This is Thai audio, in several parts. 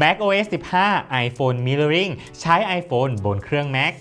Mac OS 15 iPhone Mirroring ใช้ iPhone บนเครื่อง Mac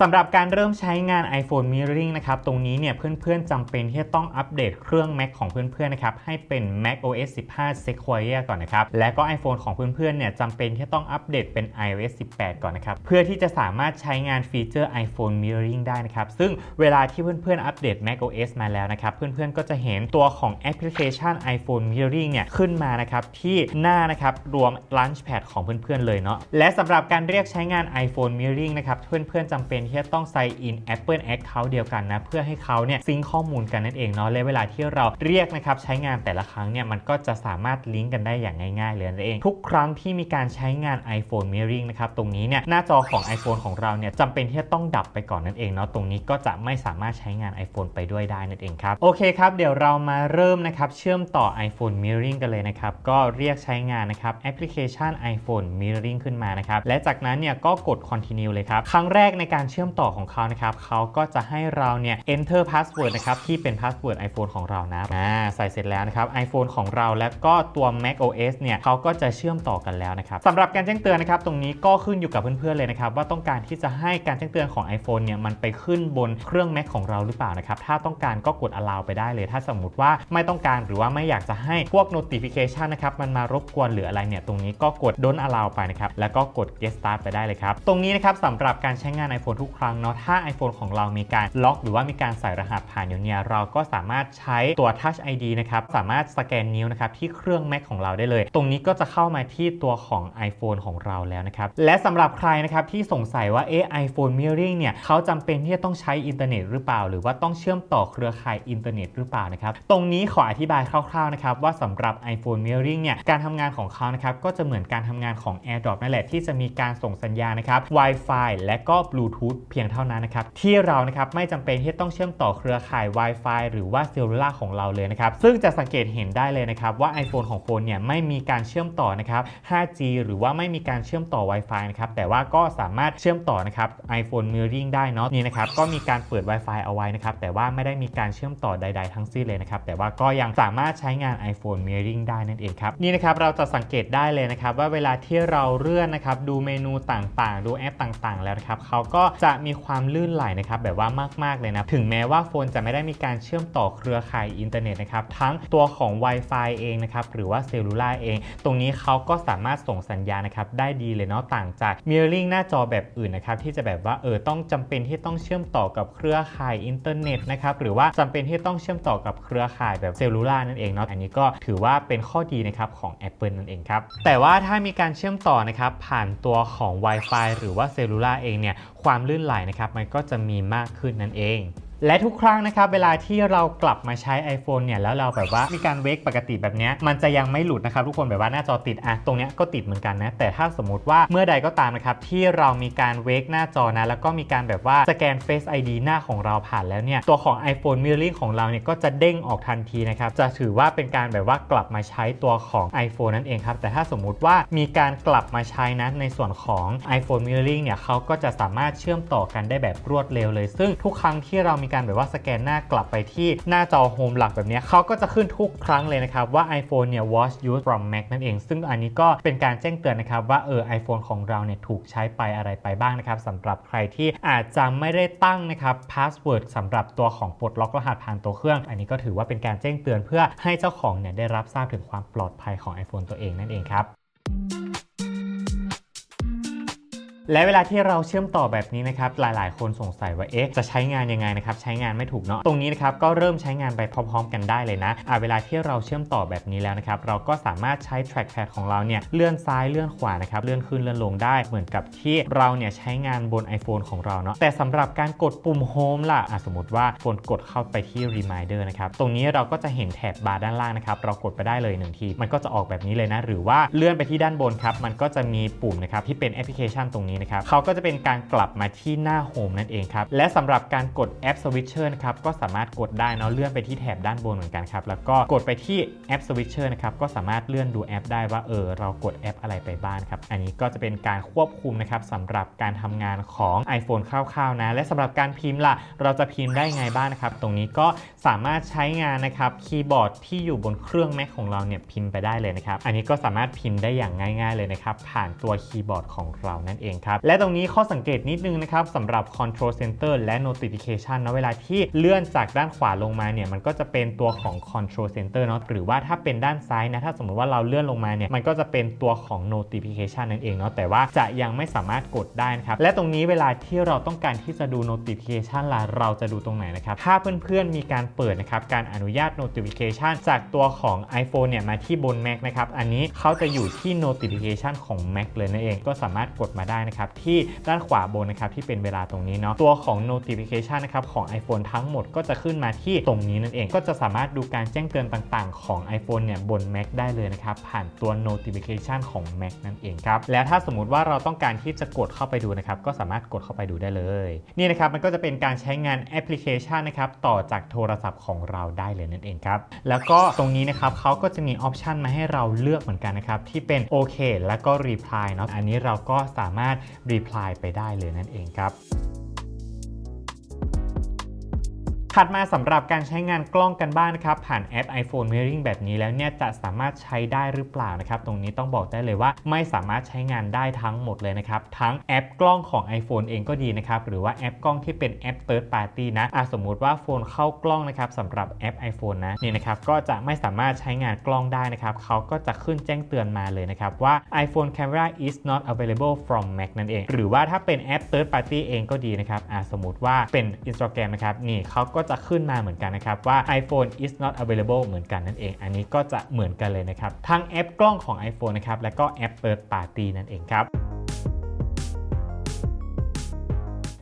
สำหรับการเริ่มใช้งาน iPhone Mirroring นะครับ ตรงนี้เนี่ยเพื่อนๆจำเป็นที่จะต้องอัปเดตเครื่อง Mac ของเพื่อนๆนะครับ ให้เป็น Mac OS 15 Sequoia ก่อนนะครับ และก็ iPhone ของเพื่อนๆเนี่ยจำเป็นที่จะต้องอัปเดตเป็น iOS 18 ก่อนนะครับ เพื่อที่จะสามารถใช้งานฟีเจอร์ iPhone Mirroring ได้นะครับ ซึ่งเวลาที่เพื่อนๆอัปเดต Mac OS มาแล้วนะครับ เพื่อนๆก็จะเห็นตัวของแอปพลิเคชัน iPhone Mirroring เนี่ยขึ้นมานะครับที่หน้านะครับรวม Launchpad ของเพื่อนๆเลยเนาะ และสำหรับการเรียกใช้งาน iPhone Mirroring นะครับเพื่อนๆจำเป็นที่จะต้อง sign in Apple Account เดียวกันนะ เพื่อให้เขาเนี่ยซิงข้อมูลกันนั่นเองเนาะและเวลาที่เราเรียกนะครับใช้งานแต่ละครั้งเนี่ยมันก็จะสามารถลิงก์กันได้อย่างง่ายๆเลยนั่นเอง ทุกครั้งที่มีการใช้งาน iPhone Mirroring นะครับตรงนี้เนี่ยหน้าจอของ iPhone ของเราเนี่ยจำเป็นที่จะต้องดับไปก่อนนั่นเองเนาะตรงนี้ก็จะไม่สามารถใช้งาน iPhone ไปด้วยได้นั่นเองครับโอเคครับเดี๋ยวเรามาเริ่มนะครับเชื่อมต่อ iPhone Mirroring กันเลยนะครับก็เรียกใช้งานนะครับแอปพลิเคชัน iPhone Mirroring ขึ้นมานะครับและจากนั้นเนี่ยก็กด continue เลยครับครั้งแรกในการเชื่อมต่อของเขานะครับเขาก็จะให้เราเนี่ย enter password นะครับที่เป็น password iPhone ของเรานะอ่าใส่เสร็จแล้วนะครับ iPhone ของเราแล้วก็ตัว Mac OS เนี่ยเขาก็จะเชื่อมต่อกันแล้วนะครับสำหรับการแจ้งเตือนนะครับตรงนี้ก็ขึ้นอยู่กับเพื่อนๆเลยนะครับว่าต้องการที่จะให้การแจ้งเตือนของ iPhone เนี่ยมันไปขึ้นบนเครื่อง Mac ของเราหรือเปล่านะครับถ้าต้องการก็กด allow ไปได้เลย ถ้าสมมติว่าไม่ต้องการหรือว่าไม่อยากจะให้พวก notification นะครับมันมารบกวนหรืออะไรเนี่ยตรงนี้ก็กด don't allow ไปนะครับแล้วก็กด get start ไปได้เลยครับตรงนี้นะครับสำหรับการใช้งาน iPhone ทุกครั้งเนาะถ้า iPhone ของเรามีการล็อกหรือว่ามีการใส่รหัสผ่านอยู่เนี่ยเราก็สามารถใช้ตัว Touch ID นะครับสามารถสแกนนิ้วนะครับที่เครื่อง Mac ของเราได้เลย ตรงนี้ก็จะเข้ามาที่ตัวของ iPhone ของเราแล้วนะครับและสำหรับใครนะครับที่สงสัยว่าเอ๊ะ iPhone Mirroring เนี่ยเขาจำเป็นที่จะต้องใช้อินเทอร์เน็ตหรือเปล่า หรือว่าต้องเชื่อมต่อเครือข่ายอินเทอร์เน็ตหรือเปล่านะครับตรงนี้ขออธิบายคร่าวๆนะครับว่าสำหรับ iPhone Mirroring เนี่ยการทำงานของเขานะครับก็จะเหมือนการทำงานของ AirDrop นั่นแหละที่จะมีการส่งสัญญาณนะครับ Wi-Fi และก็ Bluetooth เพียงเท่านั้นนะครับที่เรานะครับไม่จำเป็นที่ต้องเชื่อมต่อเครือข่าย Wi-Fi หรือว่าเซลลูล่าของเราเลยนะครับซึ่งจะสังเกตเห็นได้เลยนะครับว่า iPhone ของโฟนเนี่ยไม่มีการเชื่อมต่อนะครับ 5G หรือว่าไม่มีการเชื่อมต่อ Wi-Fi นะครับแต่ว่าก็สามารถเชื่อมต่อนะครับ iPhone Mirroring ได้เนาะนี่นะครับก็มีการเปิด Wi-Fi เอาไว้นะครับแต่ว่าไม่ได้มีการเชื่อมต่อใด ๆ ทั้งสิ้นเลยนะครับแต่ว่าก็ยังสามารถใช้งาน iPhone Mirroring ได้นั่นเองครับนี่นะครับเราจะสังเกตได้เลยนะครับว่าเวลาที่เราเลื่อนนะครับดูเมนูต่างๆ ดูแอปต่างๆ แล้วนะครับเขาก็จะะมีความลื่นไหลนะครับแบบว่ามากๆเลยนะถึงแม้ว่าโฟนจะไม่ได้มีการเชื่อมต่อเครือข่ายอินเทอร์เน็ตนะครับทั้งตัวของ Wi-Fi เองนะครับหรือว่าเซลลูล่าเอง ตรงนี้เขาก็สามารถส่งสัญญาณนะครับได้ดีเลยเนาะต่างจาก Mirroring หน้าจอแบบอื่นนะครับที่จะแบบว่าเออต้องจำเป็นที่ต้องเชื่อมต่อกับเครือข่ายอินเทอร์เน็ตนะครับหรือว่าจำเป็นที่ต้องเชื่อมต่อกับเครือข่ายแบบเซลลูล่านั่นเองเนาะอันนี้ก็ถือว่าเป็นข้อดีนะครับของ Apple นั่นเองครับแต่ว่าถ้ามีการเชื่อมต่อนะครับผ่านตัวของ Wi-Fi หรือว่าเซลลูล่าเองเนี่ย ความลื่นไหลนะครับมันก็จะมีมากขึ้นนั่นเอง และทุกครั้งนะครับเวลาที่เรากลับมาใช้ iPhone เนี่ยแล้วเราแบบว่ามีการเวกปกติแบบนี้มันจะยังไม่หลุดนะครับทุกคนแบบว่าหน้าจอติดอะตรงเนี้ยก็ติดเหมือนกันนะแต่ถ้าสมมติว่าเมื่อใดก็ตามนะครับที่เรามีการเวกหน้าจอนะแล้วก็มีการแบบว่าสแกน Face ID หน้าของเราผ่านแล้วเนี่ยตัวของ iPhone Mirroring ของเราเนี่ยก็จะเด้งออกทันทีนะครับจะถือว่าเป็นการแบบว่ากลับมาใช้ตัวของ iPhone นั่นเองครับแต่ถ้าสมมุติว่ามีการกลับมาใช้นะในส่วนของ iPhone Mirroring เนี่ยเขาก็จะสามารถเชื่อมต่อกันได้แบบรวดเร็วเลย ซึ่งทุกครั้งที่เรามีการแบบว่าสแกนหน้ากลับไปที่หน้าจอโฮมหลักแบบนี้เขาก็จะขึ้นทุกครั้งเลยนะครับว่า iPhone เนี่ย was used from Mac นั่นเอง ซึ่งอันนี้ก็เป็นการแจ้งเตือนนะครับว่าเออ iPhone ของเราเนี่ยถูกใช้ไปอะไรไปบ้างนะครับสำหรับใครที่อาจจะไม่ได้ตั้งนะครับ password สำหรับตัวของปลดล็อกรหัสผ่านตัวเครื่อง อันนี้ก็ถือว่าเป็นการแจ้งเตือนเพื่อให้เจ้าของเนี่ยได้รับทราบถึงความปลอดภัยของ iPhone ตัวเองนั่นเองครับ และเวลาที่เราเชื่อมต่อแบบนี้นะครับหลายๆ คนสงสัยว่าเอ๊ะจะใช้งานยังไงนะครับใช้งานไม่ถูกเนาะตรงนี้นะครับก็เริ่มใช้งานไปพร้อมๆ กันได้เลยนะอะเวลาที่เราเชื่อมต่อแบบนี้แล้วนะครับเราก็สามารถใช้ trackpad ของเราเนี่ยเลื่อนซ้ายเลื่อนขวานะครับเลื่อนขึ้นเลื่อนลงได้เหมือนกับที่เราเนี่ยใช้งานบน iPhone ของเราเนาะแต่สำหรับการกดปุ่ม Home ล่ะอะสมมติว่าโฟนกดเข้าไปที่ Reminder นะครับตรงนี้เราก็จะเห็นแถบบาร์ด้านล่างนะครับเรากดไปได้เลยหนึ่งทีมันก็จะออกแบบนี้เลยนะหรือว่าเลื่อนไปที่ด้านบนครับมันก็จะมีปุ่มนะครับที่เป็นแอปพลิเคชันตรงนี้นี้นะครับเขาก็จะเป็นการกลับมาที่หน้าโฮมนั่นเองครับและสำหรับการกดแอป Switcher นะครับก็สามารถกดได้เนาะเลื่อนไปที่แถบด้านบนเหมือนกันครับแล้วก็กดไปที่แอป Switcher นะครับก็สามารถเลื่อนดูแอปได้ว่าเออเรากดแอปอะไรไปบ้างครับอันนี้ก็จะเป็นการควบคุมนะครับสำหรับการทำงานของ iPhone คร่าวๆนะและสำหรับการพิมพ์ล่ะเราจะพิมพ์ได้ไงบ้างนะครับตรงนี้ก็สามารถใช้งานนะครับคีย์บอร์ดที่อยู่บนเครื่อง Mac ของเราเนี่ยพิมพ์ไปได้เลยนะครับอันนี้ก็สามารถพิมพ์ได้อย่างง่าย ๆ เลยนะครับผ่านตัวคีย์บอร์ดของเรานั่นเองครับและตรงนี้ข้อสังเกตนิดนึงนะครับสำหรับ Control Center และ Notification นะเวลาที่เลื่อนจากด้านขวาลงมาเนี่ยมันก็จะเป็นตัวของ Control Center เนาะหรือว่าถ้าเป็นด้านซ้ายนะถ้าสมมติว่าเราเลื่อนลงมาเนี่ยมันก็จะเป็นตัวของ Notification นั่นเองเนาะแต่ว่าจะยังไม่สามารถกดได้นะครับและตรงนี้เวลาที่เราต้องการที่จะดู Notification ล่ะเราจะดูตรงไหนนะครับถ้าเพื่อนๆมีการเปิดนะครับการอนุญาต Notification จากตัวของ iPhone เนี่ยมาที่บน Mac นะครับอันนี้เขาจะอยู่ที่ Notification ของ Mac เลยนั่นเองก็สามารถกดมาได้นะครับที่ด้านขวาบนนะครับที่เป็นเวลาตรงนี้เนาะตัวของ Notification นะครับของ iPhone ทั้งหมดก็จะขึ้นมาที่ตรงนี้นั่นเองก็จะสามารถดูการแจ้งเตือนต่างๆ ของ iPhone เนี่ยบน Mac ได้เลยนะครับผ่านตัว Notification ของ Mac นั่นเองครับแล้วถ้าสมมุติว่าเราต้องการที่จะกดเข้าไปดูนะครับก็สามารถกดเข้าไปดูได้เลย นี่นะครับมันก็จะเป็นการใช้งานแอปพลิเคชันนะครับต่อจากโทรศัพท์ของเราได้เลยนั่นเองครับแล้วก็ตรงนี้นะครับเขาก็จะมีออปชันมาให้เราเลือกเหมือนกันนะครับที่เป็นโอเคแล้วก็ Reply เนาะอันนี้เราก็สามารถ Reply ไปได้เลยนั่นเองครับ ถัดมาสำหรับการใช้งานกล้องกันบ้างนะครับ ผ่านแอป iPhone Mirroring แบบนี้แล้วเนี่ยจะสามารถใช้ได้หรือเปล่านะครับ ตรงนี้ต้องบอกได้เลยว่าไม่สามารถใช้งานได้ทั้งหมดเลยนะครับ ทั้งแอปกล้องของ iPhone เองก็ดีนะครับ หรือว่าแอปกล้องที่เป็นแอป Third Party นะอะสมมุติว่าโฟนเข้ากล้องนะครับสำหรับแอป iPhone นะนี่นะครับก็จะไม่สามารถใช้งานกล้องได้นะครับเขาก็จะขึ้นแจ้งเตือนมาเลยนะครับว่า iPhone camera is not available from Mac นั่นเอง หรือว่าถ้าเป็นแอป Third Party เองก็ดีนะครับอะสมมติว่าเป็น Instagram นะครับนี่เขาก็จะขึ้นมาเหมือนกันนะครับว่า iPhone is not available เหมือนกันนั่นเอง อันนี้ก็จะเหมือนกันเลยนะครับทั้งแอปกล้องของ iPhone นะครับและก็แอปเปิดปาร์ตี้นั่นเองครับ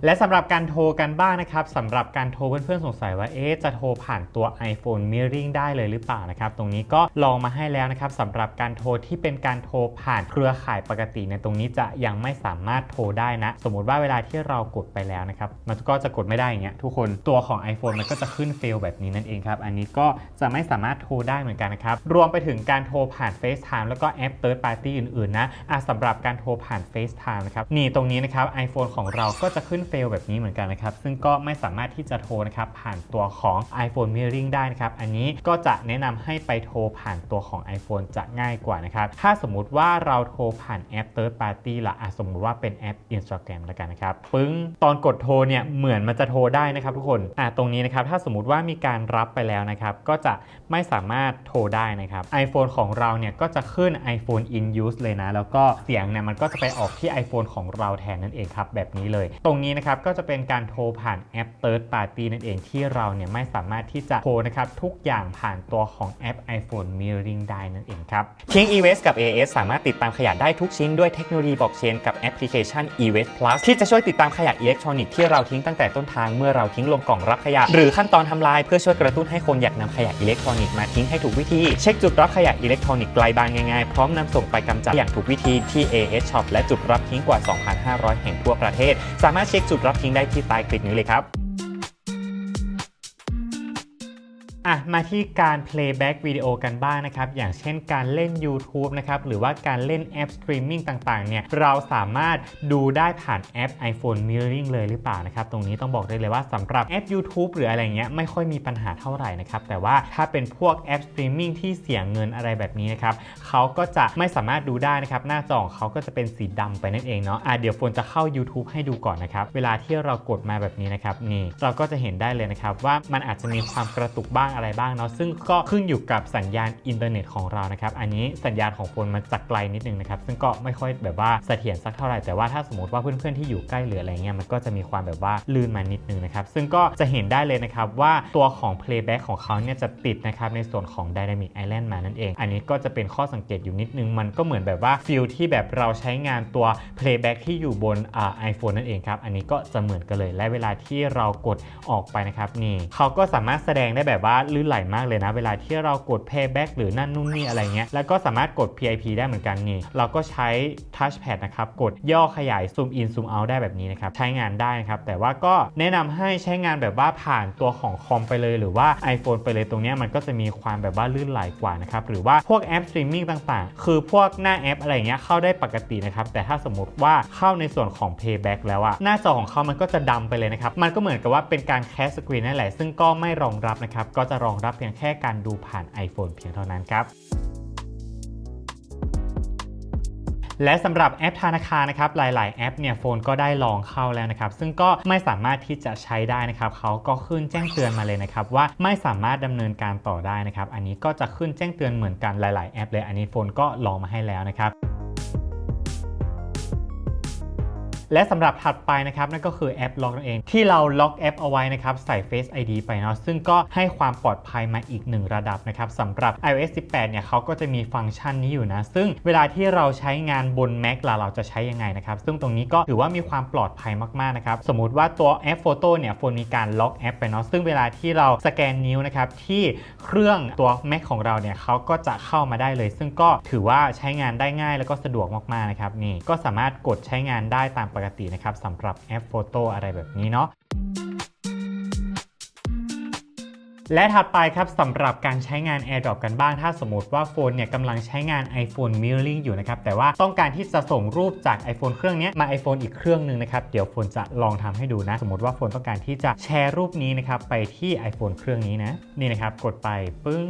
และสำหรับการโทรกันบ้างนะครับสำหรับการโทรเพื่อนๆสงสัยว่าเอ๊ะจะโทรผ่านตัว iPhone Mirroring ได้เลยหรือเปล่านะครับ ตรงนี้ก็ลองมาให้แล้วนะครับสำหรับการโทรที่เป็นการโทรผ่านเครือข่ายปกติในยตรงนี้จะยังไม่สามารถโทรได้นะ สมมติว่าเวลาที่เรากดไปแล้วนะครับ มันก็จะกดไม่ได้อย่างเงี้ยทุกคนตัวของ iPhone มันก็จะขึ้นเฟลแบบนี้นั่นเองครับ อันนี้ก็จะไม่สามารถโทรได้เหมือนกันนะครับ รวมไปถึงการโทรผ่าน FaceTime แล้วก็แอป Third Party อื่นๆนะอะสำหรับการโทรผ่าน FaceTime นะครับนี่ตรงนี้นะครับ iPhone ของเราก็จะขึ้นเฟลแบบนี้เหมือนกันนะครับ ซึ่งก็ไม่สามารถที่จะโทรนะครับผ่านตัวของ iPhone Mirroring ได้นะครับ อันนี้ก็จะแนะนำให้ไปโทรผ่านตัวของ iPhone จะง่ายกว่านะครับ ถ้าสมมุติว่าเราโทรผ่านแอป Third Party ละอะสมมุติว่าเป็นแอป Instagram แล้วกันนะครับ ปึ้ง ตอนกดโทรเนี่ยเหมือนมันจะโทรได้นะครับทุกคนอะตรงนี้นะครับ ถ้าสมมุติว่ามีการรับไปแล้วนะครับ ก็จะไม่สามารถโทรได้นะครับ iPhone ของเราเนี่ยก็จะขึ้น iPhone in use เลยนะ แล้วก็เสียงเนี่ยมันก็จะไปออกที่ iPhone ของเราแทนนั่นเองครับ แบบนี้เลย ตรงนี้นะครับก็จะเป็นการโทรผ่านแอป Third Party นั่นเองที่เราเนี่ยไม่สามารถที่จะโทรนะครับทุกอย่างผ่านตัวของแอป iPhone Mirroring ได้นั่นเองครับทิ้ง e-waste กับ AS สามารถติดตามขยะได้ทุกชิ้นด้วยเทคโนโลยีบล็อกเชนกับแอปพลิเคชัน e-waste plus ที่จะช่วยติดตามขยะอิเล็กทรอนิกส์ที่เราทิ้งตั้งแต่ต้นทางเมื่อเราทิ้งลงกล่องรับขยะ หรือขั้นตอนทำลายเพื่อช่วยกระตุ้นให้คนอยากนำขยะอิเล็กทรอนิกส์มาทิ้งให้ถูกวิธี เช็คจุดรับขยะอิเล็กทรอนิกส์ไกลบ้านง่ายๆพร้อมนำส่งไปกำจัดอย่างถูกวิธีที่ AS Shop และจุดรับทิ้งกว่า 2,500 แห่งทั่วประเทศ สามารถเช็คจุดรับทิ้งได้ที่ใต้คลิปนี้เลยครับ อะมาที่การ playback วิดีโอกันบ้างนะครับ อย่างเช่นการเล่น YouTube นะครับ หรือว่าการเล่นแอป streaming ต่างๆ เนี่ย เราสามารถดูได้ผ่านแอป iPhone Mirroring เลยหรือเปล่านะครับ ตรงนี้ต้องบอกได้เลยว่าสำหรับแอป YouTube หรืออะไรเงี้ยไม่ค่อยมีปัญหาเท่าไหร่นะครับ แต่ว่าถ้าเป็นพวกแอป streaming ที่เสียเงินอะไรแบบนี้นะครับเขาก็จะไม่สามารถดูได้นะครับ หน้าจอของเขาก็จะเป็นสีดำไปนั่นเองเนาะอะเดี๋ยวฝนจะเข้า YouTube ให้ดูก่อนนะครับ เวลาที่เรากดมาแบบนี้นะครับนี่เราก็จะเห็นได้เลยนะครับว่ามันอาจจะมีความกระตุกบ้างอะไรบ้างเนาะซึ่งก็ขึ้นอยู่กับสัญญาณอินเทอร์เน็ตของเรานะครับอันนี้สัญญาณของโฟนมันจะไกลนิดนึงนะครับซึ่งก็ไม่ค่อยแบบว่าเสถียรสักเท่าไหร่แต่ว่าถ้าสมมติว่าเพื่อนๆที่อยู่ใกล้หรืออะไรเงี้ยมันก็จะมีความแบบว่าลื่นมานิดนึงนะครับซึ่งก็จะเห็นได้เลยนะครับว่าตัวของ playback ของเขาเนี่ยจะติดนะครับในส่วนของ dynamic island มานั่นเอง อันนี้ก็จะเป็นข้อสังเกตอยู่นิดนึง มันก็เหมือนแบบว่าฟิลที่แบบเราใช้งานตัว playback ที่อยู่บนอ่า iPhone นั่นเองครับ อันนี้ก็จะเหมือนกันเลยและเวลาที่เรากดออกไปนะครับนี่เขาก็สามารถแสดงได้แบบว่าลื่นไหลมากเลยนะ เวลาที่เรากด playback หรือนั่นนู่นนี่อะไรเงี้ย แล้วก็สามารถกด PIP ได้เหมือนกันนี่ เราก็ใช้ touchpad นะครับ กดย่อขยาย zoom in zoom out ได้แบบนี้นะครับ ใช้งานได้นะครับ แต่ว่าก็แนะนำให้ใช้งานแบบว่าผ่านตัวของคอมไปเลย หรือว่า iPhone ไปเลยตรงนี้มันก็จะมีความแบบว่าลื่นไหลกว่านะครับ หรือว่าพวกแอปสตรีมมิ่งต่างๆ คือพวกหน้าแอปอะไรเงี้ยเข้าได้ปกตินะครับ แต่ถ้าสมมติว่าเข้าในส่วนของ playback แล้วอะหน้าจอของเขามันก็จะดำไปเลยนะครับ มันก็เหมือนกับว่าเป็นการแคสสกรีนนั่นแหละ ซึ่งก็ไม่รองรับนะครับ ก็จะรองรับเพียงแค่การดูผ่าน iPhone เพียงเท่านั้นครับและสำหรับแอปธนาคารนะครับหลาย ๆ แอปเนี่ยโฟนก็ได้ลองเข้าแล้วนะครับ ซึ่งก็ไม่สามารถที่จะใช้ได้นะครับเขาก็ขึ้นแจ้งเตือนมาเลยนะครับว่าไม่สามารถดำเนินการต่อได้นะครับ อันนี้ก็จะขึ้นแจ้งเตือนเหมือนกันหลาย ๆ แอปเลยอันนี้โฟนก็ลองมาให้แล้วนะครับ และสำหรับถัดไปนะครับนั่นก็คือแอปล็อกนั่นเอง ที่เราล็อกแอปเอาไว้นะครับใส่ Face ID ไปเนาะซึ่งก็ให้ความปลอดภัยมาอีกหนึ่งระดับนะครับสำหรับ iOS 18 เนี่ยเขาก็จะมีฟังก์ชันนี้อยู่นะ ซึ่งเวลาที่เราใช้งานบน Mac ล่ะเราจะใช้ยังไงนะครับ ซึ่งตรงนี้ก็ถือว่ามีความปลอดภัยมากๆนะครับสมมติว่าตัวแอปโฟโต้เนี่ยโฟนมีการล็อกแอปไปเนาะซึ่งเวลาที่เราสแกนนิ้วนะครับที่เครื่องตัว Mac ของเราเนี่ยเขาก็จะเข้ามาได้เลย ซึ่งก็ถือว่าใช้งานได้ง่ายแล้วก็สะดวกมากๆนะครับนี่ก็สามารถกดใช้งานได้ตามปกตินะครับสำหรับแอปโฟโต้อะไรแบบนี้เนาะและถัดไปครับสำหรับการใช้งาน AirDrop กันบ้าง ถ้าสมมติว่าโฟนเนี่ยกำลังใช้งาน iPhone Mirroring อยู่นะครับ แต่ว่าต้องการที่จะส่งรูปจาก iPhone เครื่องนี้มา iPhone อีกเครื่องหนึ่งนะครับ เดี๋ยวโฟนจะลองทำให้ดูนะ สมมติว่าโฟนต้องการที่จะแชร์รูปนี้นะครับ ไปที่ iPhone เครื่องนี้นะ นี่นะครับ กดไปปึ้ง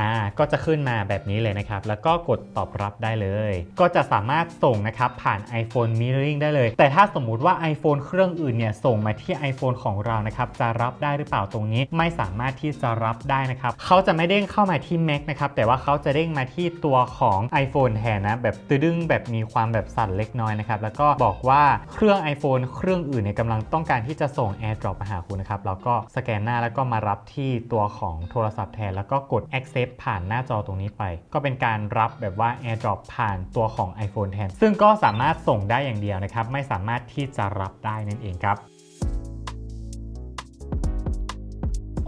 อ่าก็จะขึ้นมาแบบนี้เลยนะครับ แล้วก็กดตอบรับได้เลย ก็จะสามารถส่งนะครับผ่าน iPhone Mirroring ได้เลย แต่ถ้าสมมุติว่า iPhone เครื่องอื่นเนี่ยส่งมาที่ iPhone ของเรานะครับจะรับได้หรือเปล่าตรงนี้ไม่สามารถที่จะรับได้นะครับเขาจะไม่เด้งเข้ามาที่ Mac นะครับแต่ว่าเขาจะเด้งมาที่ตัวของ iPhone แทนนะแบบตึดึงแบบมีความแบบสั่นเล็กน้อยนะครับแล้วก็บอกว่าเครื่อง iPhone เครื่องอื่นเนี่ยกำลังต้องการที่จะส่ง AirDrop มาหาคุณนะครับแล้วก็สแกนหน้าแล้วก็มารับที่ตัวของโทรศัพท์แทนแล้วก็กด Accept ผ่านหน้าจอตรงนี้ไป ก็เป็นการรับแบบว่า AirDrop ผ่านตัวของ iPhone แทน ซึ่งก็สามารถส่งได้อย่างเดียวนะครับ ไม่สามารถที่จะรับได้นั่นเองครับ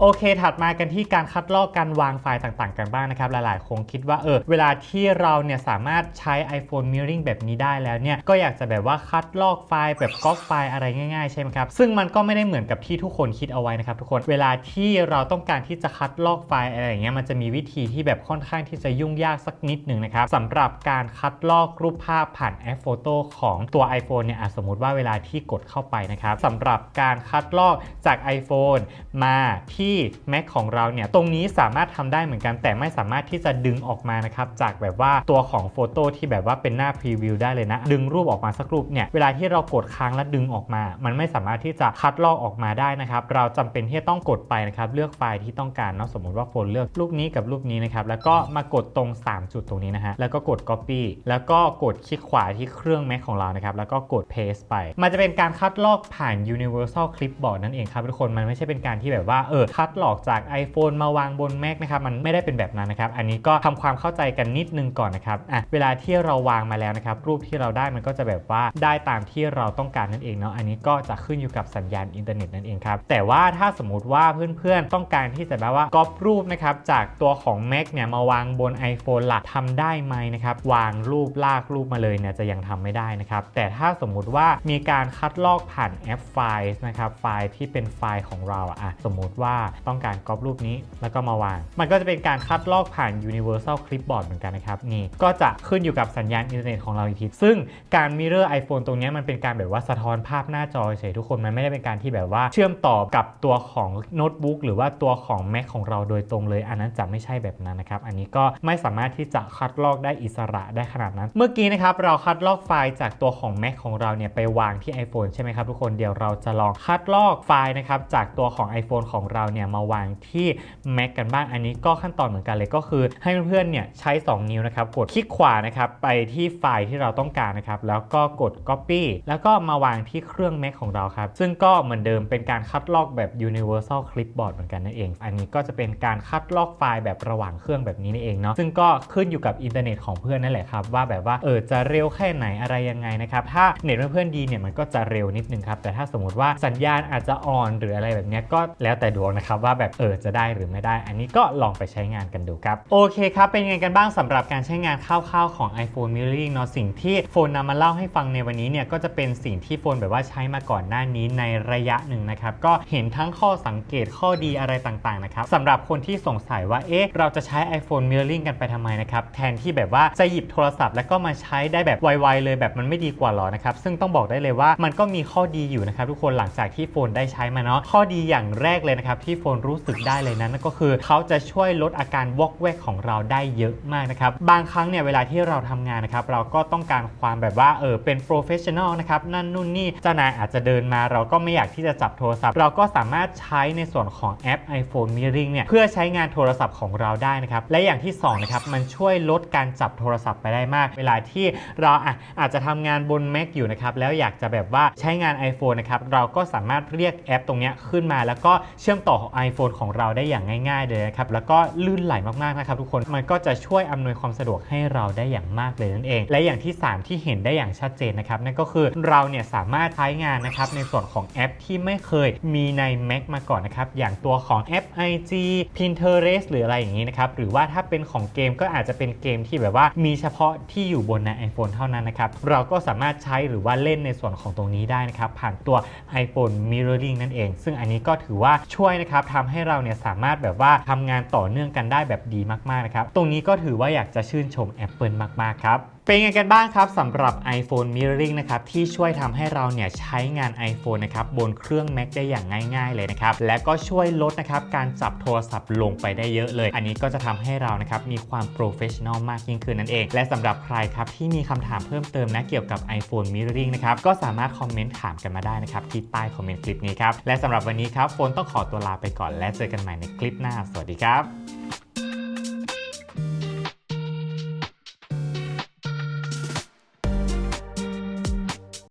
โอเค ถัดมากันที่การคัดลอกการวางไฟล์ต่างๆ กันบ้างนะครับ หลายๆ คงคิดว่าเออเวลาที่เราเนี่ยสามารถใช้ iPhone Mirroring แบบนี้ได้แล้วเนี่ย ก็อยากจะแบบว่าคัดลอกไฟล์แบบก๊อปไฟล์อะไรง่ายๆ ใช่ไหมครับ ซึ่งมันก็ไม่ได้เหมือนกับที่ทุกคนคิดเอาไว้นะครับทุกคน เวลาที่เราต้องการที่จะคัดลอกไฟล์อะไรอย่างเงี้ย มันจะมีวิธีที่แบบค่อนข้างที่จะยุ่งยากสักนิดหนึ่งนะครับสำหรับการคัดลอกรูปภาพผ่านแอปโฟโต้ของตัว iPhone เนี่ยสมมติว่าเวลาที่กดเข้าไปนะครับสำหรับการคัดลอกจาก iPhone มาที่ Mac ของเราเนี่ยตรงนี้สามารถทำได้เหมือนกันแต่ไม่สามารถที่จะดึงออกมานะครับจากแบบว่าตัวของโฟโต้ที่แบบว่าเป็นหน้าพรีวิวได้เลยนะดึงรูปออกมาสักรูปเนี่ยเวลาที่เรากดค้างแล้วดึงออกมา มันไม่สามารถที่จะคัดลอกออกมาได้นะครับเราจำเป็นที่จะต้องกดไปนะครับเลือกไฟล์ที่ต้องการเนาะสมมติว่าโฟนเลือกรูปนี้กับรูปนี้นะครับแล้วก็มากดตรง 3 จุดตรงนี้นะฮะแล้วก็กด copy แล้วก็กดคลิกขวาที่เครื่อง Mac ของเรานะครับแล้วก็กด paste ไป มันจะเป็นการคัดลอกผ่าน universal clipboard นั่นเองครับทุกคนมันไม่ใช่เป็นการที่แบบว่าเออคัดลอกจาก iPhone มาวางบน Mac นะครับมันไม่ได้เป็นแบบนั้นนะครับอันนี้ก็ทำความเข้าใจกันนิดนึงก่อนนะครับอะเวลาที่เราวางมาแล้วนะครับรูปที่เราได้มันก็จะแบบว่าได้ตามที่เราต้องการนั่นเองเนาะอันนี้ก็จะขึ้นอยู่กับสัญญาณอินเทอร์เน็ตนั่นเองครับแต่ว่าถ้าสมมติว่าเพื่อนๆต้องการที่จะแบบว่าก๊อปรูปนะครับจากตัวของ Mac เนี่ยมาวางบน iPhone หลักทำได้ไหมนะครับวางรูปลากรูปมาเลยเนี่ยจะยังทำไม่ได้นะครับแต่ถ้าสมมุติว่ามีการคัดลอกผ่านแอปไฟล์นะครับไฟล์ที่เป็นไฟล์ของเราอะสมมุติว่าต้องการก๊อปรูปนี้แล้วก็มาวาง มันก็จะเป็นการคัดลอกผ่าน Universal Clipboard เหมือนกันนะครับนี่ก็จะขึ้นอยู่กับสัญญาณอินเทอร์เน็ตของเราอีกทีซึ่งการ Mirror iPhone ตรงนี้มันเป็นการแบบว่าสะท้อนภาพหน้าจอเฉยทุกคนมันไม่ได้เป็นการที่แบบว่าเชื่อมต่อกับตัวของโน้ตบุ๊กหรือว่าตัวของ Mac ของเราโดยตรงเลย อันนั้นจะไม่ใช่แบบนั้นนะครับ อันนี้ก็ไม่สามารถที่จะคัดลอกได้อิสระได้ขนาดนั้น เมื่อกี้นะครับ เราคัดลอกไฟล์จากตัวของ Mac ของเราเนี่ยไปวางที่ iPhone ใช่ไหมครับทุกคนเดี๋ยวเราจะลองคัดลอกไฟล์นะครับจากตัวของ iPhone ของเราเนี่ยมาวางที่ Mac กันบ้างอันนี้ก็ขั้นตอนเหมือนกันเลยก็คือ ให้เพื่อนๆเนี่ยใช้ 2 นิ้วนะครับกดคลิกขวานะครับไปที่ไฟล์ที่เราต้องการนะครับแล้วก็กด Copy แล้วก็มาวางที่เครื่อง Mac ของเราครับซึ่งก็เหมือนเดิมเป็นการคัดลอกแบบ Universal Clipboard เหมือนกันนั่นเอง อันนี้ก็จะเป็นการคัดลอกไฟล์แบบระหว่างเครื่องแบบนี้นี่เองเนาะซึ่งก็ขึ้นอยู่กับอินเทอร์เน็ตของเพื่อนนั่นแหละครับว่าแบบว่าเออจะเร็วแค่ไหนอะไรยังไงนะครับถ้าเน็ตเพื่อนๆดีเนี่ยมันก็จะเร็วนิดนึงครับแต่ถ้าสมมติว่าสัญญาณอาจจะอ่อนหรืออะไรแบบนี้ก็แล้วแต่ดวงนะนะครับว่าแบบเออจะได้หรือไม่ได้ อันนี้ก็ลองไปใช้งานกันดูครับ โอเคครับ เป็นยังไงกันบ้างสำหรับการใช้งานคร่าวๆของ iPhone Mirroring เนาะสิ่งที่โฟนนำมาเล่าให้ฟังในวันนี้เนี่ยก็จะเป็นสิ่งที่โฟนแบบว่าใช้มาก่อนหน้านี้ในระยะหนึ่งนะครับก็เห็นทั้งข้อสังเกตข้อดีอะไรต่างๆนะครับสำหรับคนที่สงสัยว่าเอ๊ะเราจะใช้ iPhone Mirroring กันไปทำไมนะครับแทนที่แบบว่าจะหยิบโทรศัพท์แล้วก็มาใช้ได้แบบไวๆเลยแบบมันไม่ดีกว่าหรอนะครับซึ่งต้องบอกได้เลยว่ามันก็มีข้อดีอยู่นะครับทุกคนหลังจากที่โฟนได้ใช้มาเนาะข้อดีอย่างแรกเลยนะครับที่โฟนรู้สึกได้เลยนั้นก็คือเขาจะช่วยลดอาการวอกแวกของเราได้เยอะมากนะครับ บางครั้งเนี่ยเวลาที่เราทำงานนะครับเราก็ต้องการความแบบว่าเออเป็นโปรเฟชชั่นอลนะครับนั่นนู่นนี่เจ้านายอาจจะเดินมา เราก็ไม่อยากที่จะจับโทรศัพท์ เราก็สามารถใช้ในส่วนของแอป iPhone Mirroring เนี่ยเพื่อใช้งานโทรศัพท์ของเราได้นะครับและอย่างที่2นะครับมันช่วยลดการจับโทรศัพท์ไปได้มาก เวลาที่เราอะอาจจะทำงานบน Mac อยู่นะครับแล้วอยากจะแบบว่าใช้งาน iPhone นะครับเราก็สามารถเรียกแอปตรงนี้ขึ้นมา แล้วก็เชื่อมต่อข iPhone ของเราได้อย่างง่าย ๆ เลยนะครับ แล้วก็ลื่นไหลมากๆนะครับทุกคนมันก็จะช่วยอำนวยความสะดวกให้เราได้อย่างมากเลยนั่นเอง และอย่างที่ 3 ที่เห็นได้อย่างชัดเจนนะครับนั่นก็คือเราเนี่ยสามารถใช้งานนะครับในส่วนของแอปที่ไม่เคยมีใน Mac มาก่อนนะครับอย่างตัวของแอป IG Pinterest หรืออะไรอย่างนี้นะครับหรือว่าถ้าเป็นของเกมก็อาจจะเป็นเกมที่แบบว่ามีเฉพาะที่อยู่บนใน iPhone เท่านั้นนะครับเราก็สามารถใช้หรือว่าเล่นในส่วนของตรงนี้ได้นะครับผ่านตัว iPhone Mirroring นั่นเอง ซึ่งอันนี้ก็ถือว่าช่วยนะครับทำให้เราเนี่ยสามารถแบบว่าทำงานต่อเนื่องกันได้แบบดีมากๆนะครับ ตรงนี้ก็ถือว่าอยากจะชื่นชม Apple มากๆครับ เป็นไงกันบ้างครับสำหรับ iPhone Mirroring นะครับที่ช่วยทำให้เราเนี่ยใช้งาน iPhone นะครับบนเครื่อง Mac ได้อย่างง่าย ๆ เลยนะครับและก็ช่วยลดนะครับการจับโทรศัพท์ลงไปได้เยอะเลย อันนี้ก็จะทำให้เรานะครับมีความโปรเฟชชั่นอลมากยิ่งขึ้นนั่นเอง และสำหรับใครครับที่มีคำถามเพิ่มเติมนะเกี่ยวกับ iPhone Mirroring นะครับก็สามารถคอมเมนต์ถามกันมาได้นะครับที่ใต้คอมเมนต์คลิปนี้ครับและสำหรับวันนี้ครับโฟนต้องขอตัวลาไปก่อน และเจอกันใหม่ในคลิปหน้า สวัสดีครับ